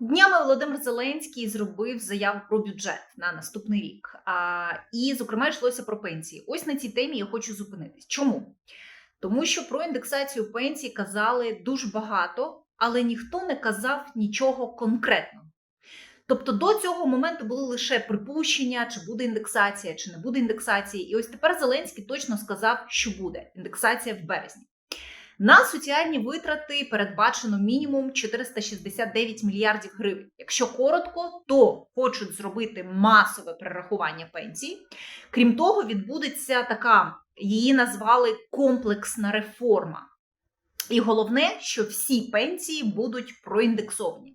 Днями Володимир Зеленський зробив заяву про бюджет на наступний рік. А, і, зокрема, йшлося про пенсії. Ось на цій темі я хочу зупинитись. Чому? Тому що про індексацію пенсій казали дуже багато, але ніхто не казав нічого конкретного. Тобто до цього моменту були лише припущення, чи буде індексація, чи не буде індексації. І ось тепер Зеленський точно сказав, що буде індексація в березні. На соціальні витрати передбачено мінімум 469 мільярдів гривень. Якщо коротко, то хочуть зробити масове перерахування пенсій. Крім того, відбудеться така, її назвали комплексна реформа. І головне, що всі пенсії будуть проіндексовані.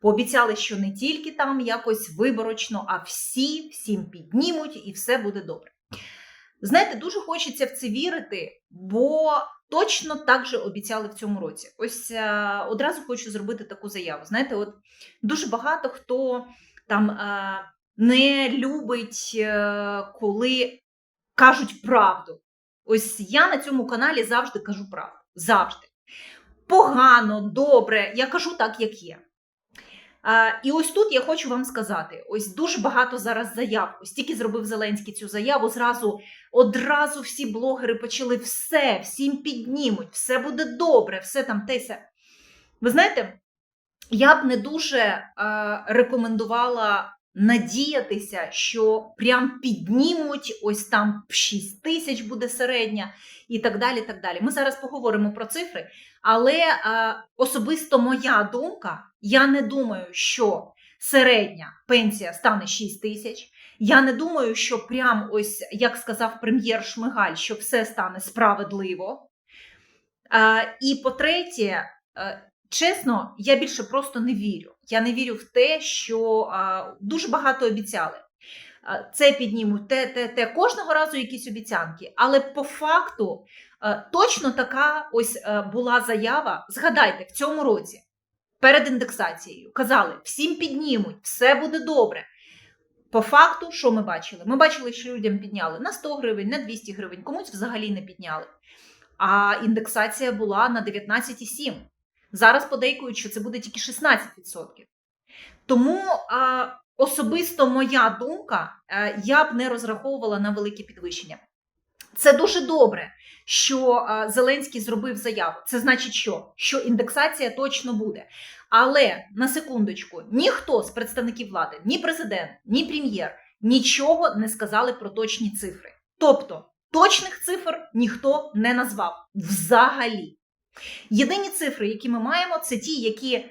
Пообіцяли, що не тільки там якось виборочно, а всі всім піднімуть і все буде добре. Знаєте, дуже хочеться в це вірити, бо точно так же обіцяли в цьому році. Ось е, одразу хочу зробити таку заяву. Знаєте, от дуже багато хто там е, не любить, е, коли кажуть правду. Ось я на цьому каналі завжди кажу правду. Завжди. Погано, добре, я кажу так, як є. І ось тут я хочу вам сказати: ось дуже багато зараз заяв. Ось тільки зробив Зеленський цю заяву. Зразу одразу всі блогери почали все, всім піднімуть, все буде добре, все там теся. Ви знаєте, я б не дуже рекомендувала надіятися, що прям піднімуть, ось там 6 тисяч буде середня і так далі. так далі. Ми зараз поговоримо про цифри, але е, особисто моя думка, я не думаю, що середня пенсія стане 6 тисяч. Я не думаю, що прям ось, як сказав прем'єр Шмигаль, що все стане справедливо. Е, і по-третє, е, чесно, я більше просто не вірю. Я не вірю в те, що е, дуже багато обіцяли. Е, Це піднімуть, те, те, те. Кожного разу якісь обіцянки. Але по факту е, точно така ось е, була заява. Згадайте, в цьому році перед індексацією казали, всім піднімуть, все буде добре. По факту, що ми бачили? Ми бачили, що людям підняли на 100 гривень, на 200 гривень, комусь взагалі не підняли. А індексація була на 19,7. Зараз подейкують, що це буде тільки 16%. Тому а, особисто моя думка, е, я б не розраховувала на велике підвищення. Це дуже добре, що Зеленський зробив заяву. Це значить, що? Що індексація точно буде. Але на секундочку, ніхто з представників влади, ні президент, ні прем'єр нічого не сказали про точні цифри. Тобто точних цифр ніхто не назвав взагалі. Єдині цифри, які ми маємо, це ті, які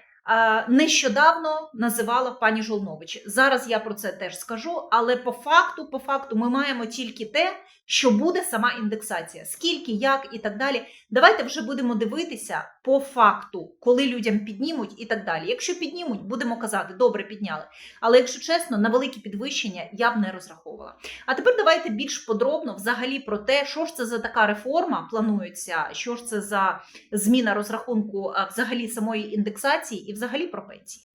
нещодавно називала пані Жолнович. Зараз я про це теж скажу, але по факту, по факту, ми маємо тільки те, що буде сама індексація. Скільки, як і так далі. Давайте вже будемо дивитися по факту, коли людям піднімуть і так далі. Якщо піднімуть, будемо казати, добре підняли. Але якщо чесно, на великі підвищення я б не розраховувала. А тепер давайте більш подробно взагалі про те, що ж це за така реформа планується, що ж це за зміна розрахунку взагалі самої індексації і взагалі про пенсії.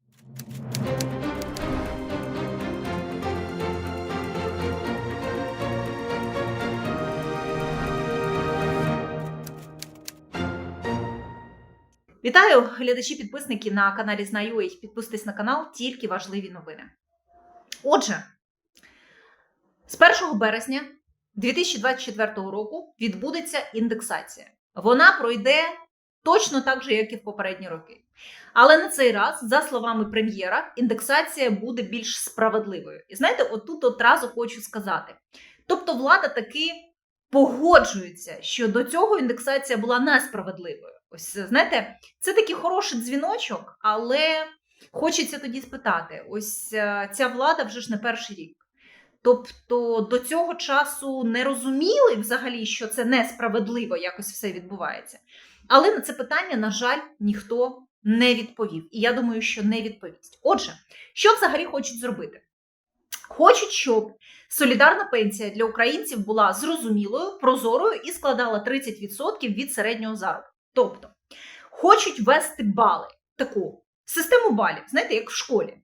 Вітаю глядачі, підписники на каналі Знаю. Підписуйтесь на канал, тільки важливі новини. Отже, з 1 березня 2024 року відбудеться індексація. Вона пройде точно так же, як і в попередні роки. Але на цей раз, за словами прем'єра, індексація буде більш справедливою. І знаєте, отут одразу хочу сказати: тобто, влада таки погоджується, що до цього індексація була несправедливою. Ось знаєте, це такий хороший дзвіночок, але хочеться тоді спитати: ось е, ця влада вже ж не перший рік. Тобто до цього часу не розуміли взагалі, що це несправедливо якось все відбувається. Але на це питання, на жаль, ніхто не відповів. І я думаю, що не відповість. Отже, що взагалі хочуть зробити? Хочуть, щоб солідарна пенсія для українців була зрозумілою, прозорою і складала 30% від середнього заробітку. Тобто, хочуть ввести бали, таку систему балів, знаєте, як в школі,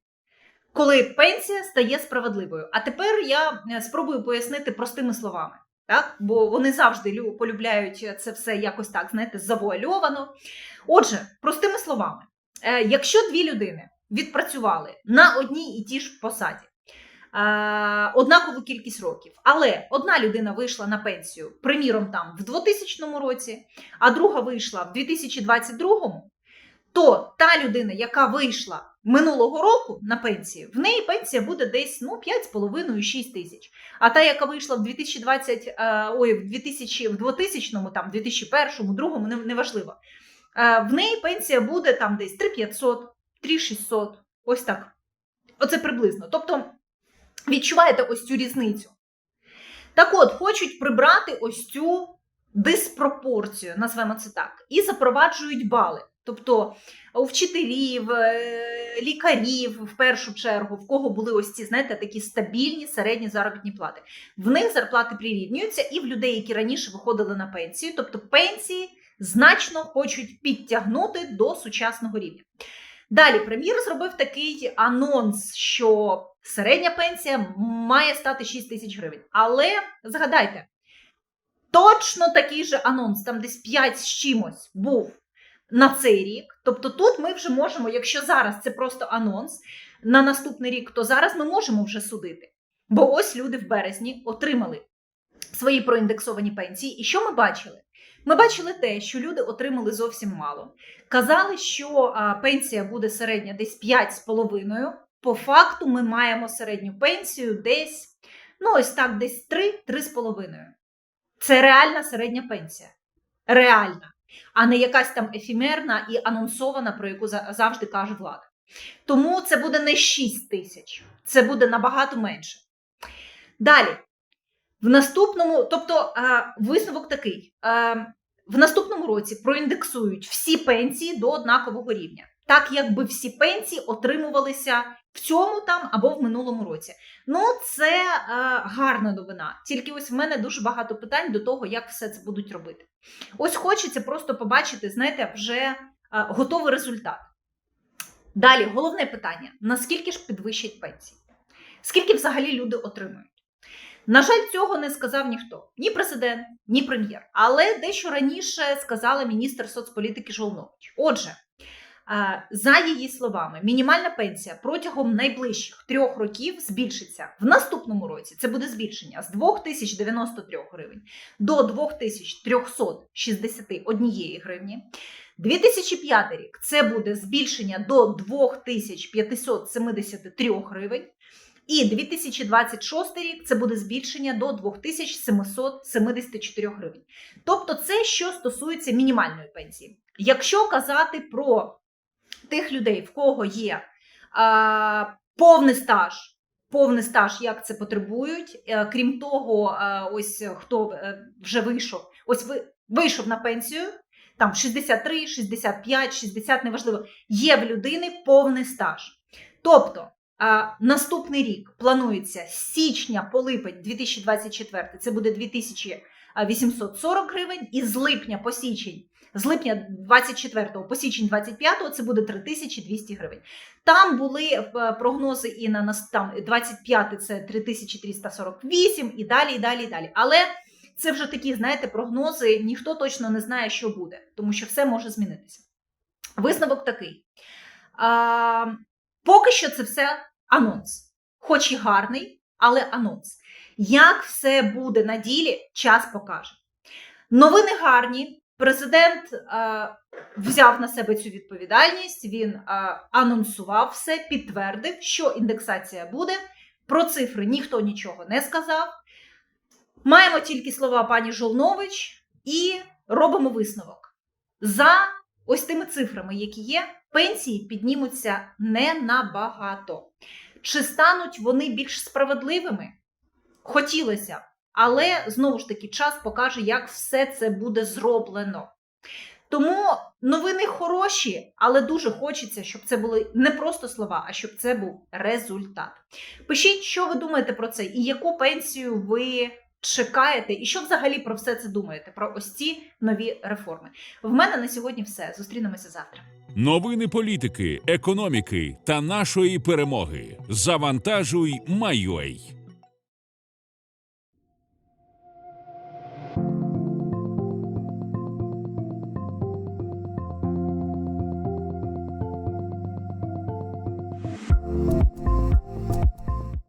коли пенсія стає справедливою. А тепер я е, спробую пояснити простими словами. Так? Бо вони завжди полюбляють це все якось так, знаєте, завуальовано. Отже, простими словами, е, якщо дві людини відпрацювали на одній і тій ж посаді. е, Однакову кількість років, але одна людина вийшла на пенсію, приміром, там в 2000 році, а друга вийшла в 2022, то та людина, яка вийшла минулого року на пенсію, в неї пенсія буде десь ну 5,5-6 тисяч. А та, яка вийшла в 2020, е, ой, в 2000, в 2000, там, 2001, другому, не- неважливо. Е, В неї пенсія буде там десь 3500, 3600, ось так. Оце приблизно. Тобто, відчуваєте ось цю різницю. Так от, хочуть прибрати ось цю диспропорцію, назвемо це так, і запроваджують бали. Тобто у вчителів, е, лікарів в першу чергу, в кого були ось ці, знаєте, такі стабільні середні заробітні плати. В них зарплати прирівнюються, і в людей, які раніше виходили на пенсію, тобто пенсії значно хочуть підтягнути до сучасного рівня. Далі прем'єр зробив такий анонс, що середня пенсія має стати 6 тисяч гривень. Але згадайте, точно такий же анонс, там десь 5 з чимось був на цей рік. Тобто тут ми вже можемо, якщо зараз це просто анонс на наступний рік, то зараз ми можемо вже судити. Бо ось люди в березні отримали свої проіндексовані пенсії. І що ми бачили? Ми бачили те, що люди отримали зовсім мало. Казали, що пенсія буде середня десь 5,5. По факту ми маємо середню пенсію десь, ну ось так, десь 3-3,5. Це реальна середня пенсія. Реальна, а не якась там ефімерна і анонсована, про яку завжди каже влада. Тому це буде не 6 тисяч, це буде набагато менше. Далі, в наступному, тобто е, висновок такий: е, в наступному році проіндексують всі пенсії до однакового рівня, так якби всі пенсії отримувалися в цьому там або в минулому році. Ну, це е, гарна новина. Тільки ось в мене дуже багато питань до того, як все це будуть робити. Ось хочеться просто побачити, знаєте, вже е, готовий результат. Далі, головне питання: наскільки ж підвищать пенсії? Скільки взагалі люди отримують? На жаль, цього не сказав ніхто, ні президент, ні прем'єр. Але дещо раніше сказала міністр соцполітики Жолнович. Отже, за її словами, мінімальна пенсія протягом найближчих трьох років збільшиться в наступному році. Це буде збільшення з 2093 гривень до 2361 гривні. 2005 рік це буде збільшення до 2573 гривень. І 2026 рік це буде збільшення до 2774 гривень. Тобто, це що стосується мінімальної пенсії. Якщо казати про тих людей, в кого є а, повний стаж, повний стаж, як це потребують, е, крім того, е, ось хто е, вже вийшов, ось ви вийшов на пенсію. Там 63, 65, 60, неважливо, є в людини повний стаж. Тобто а, наступний рік планується з січня по липень 2024 це буде 2840 гривень, і з липня по січень, з липня 24 по січень 25 це буде 3200 гривень. Там були е, прогнози і на там 25 це 3348 і далі, і далі, і далі. Але це вже такі, знаєте, прогнози, ніхто точно не знає, що буде, тому що все може змінитися. Висновок такий. А, поки що це все анонс, хоч і гарний, але анонс. Як все буде на ділі, час покаже. Новини гарні. Президент е, взяв на себе цю відповідальність, він е, анонсував все, підтвердив, що індексація буде. Про цифри ніхто нічого не сказав. Маємо тільки слова пані Жолнович і робимо висновок. За ось тими цифрами, які є, пенсії піднімуться не набагато. Чи стануть вони більш справедливими? Хотілося б, але знову ж таки час покаже, як все це буде зроблено. Тому новини хороші, але дуже хочеться, щоб це були не просто слова, а щоб це був результат. Пишіть, що ви думаєте про це, і яку пенсію ви чекаєте, і що взагалі про все це думаєте, про ось ці нові реформи. В мене на сьогодні все. Зустрінемося завтра. Новини політики, економіки та нашої перемоги. Завантажуй, Майой.